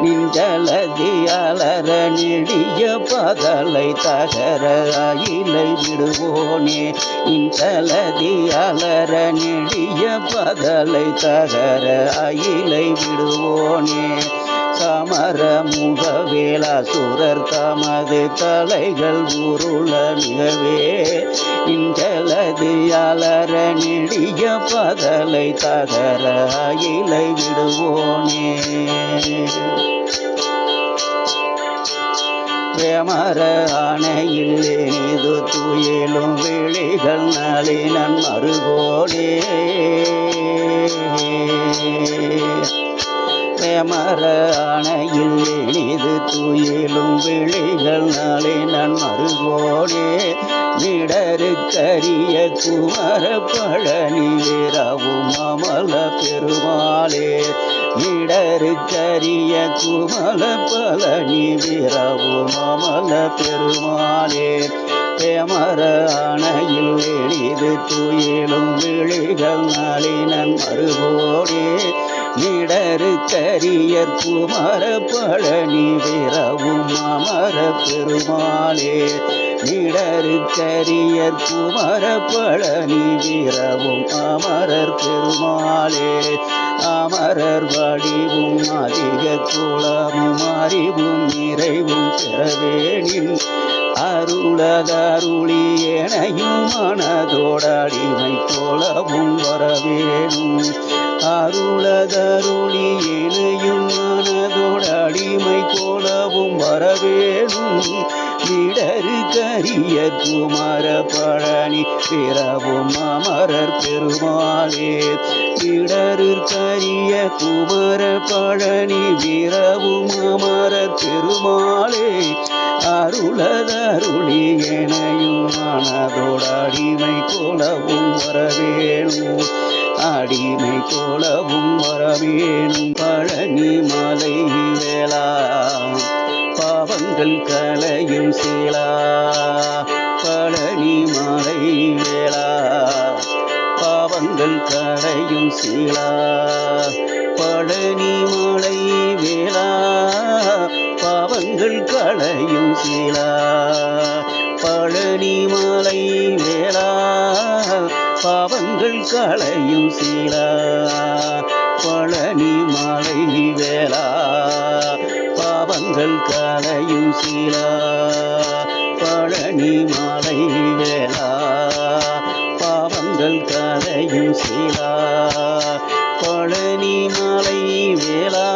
நின்றலதி அலர நெடிய பகலை தகர அயிலை விடுவோனே. நின்றலதி அலர நெடிய பகலை தகர அயிலை விடுவோனே. சமர முகவேலாசுரர் தமது தலைகள் உருள மிகவே. இன்றலது அலற நெடிய பகலை தகர அயிலை விடுவோனே. பிரமர ஆணையில் இது துயிலும் விழிகள் நளினன் மறுகோடே செமர அணையில் இனிது துயிலும் விழிகள் நாளே நான் மறுகோடே மிடருக்கரிய குமர பழனி வீரவும் அமல பெருமாளே. மிடருக்கரிய குமல பழனி வீரவும் அமல பெருமாளே. பேமர அணையில் எளிது துயிலும் விழிகள் நளினன் மறுபோடே மிடருக்கரியர் குமர பழனி விரவும் அமர பெருமாளே. மிடருக்கரியர் குமர பழனி விரவும் அமரர் பெருமாளே. அமரர் வடிவும் அதிக குளமும் அறிவும் நிறைவும் பெறவேனின் அருளதருளி எனையும் மனதோடடிமை போலவும் வரவேணும். அருளதருளி இணையும் எனையும் மனதோடடிமை போலவும் வரவேணும். இடரு கரிய குமர பழனி பிறவும் அமரர் பெருமாளே. இடரு கரிய குமர பழனி வீரவும் அமரர் பெருமாளே. அருளதருளி எனையும் அதோட அடிமை போலவும் வரவேணும். அடிமை போலவும் வரவேணும் பழனி மலை வேளா பாவங்கள் கலையும் சீலா. பழனி மலை வேளா. பாவங்கள் கலையும் சீலா. பழனி மலை வேளா. பாவங்கள் களையும் சீலா. பாவங்கள் களையும் சீலா பழனி மாலை வேளா. பாவங்கள் களையும் சீலா பழனி மாலை வேளா. பாவங்கள் களையும் சீலா பழனி மாலை வேளா.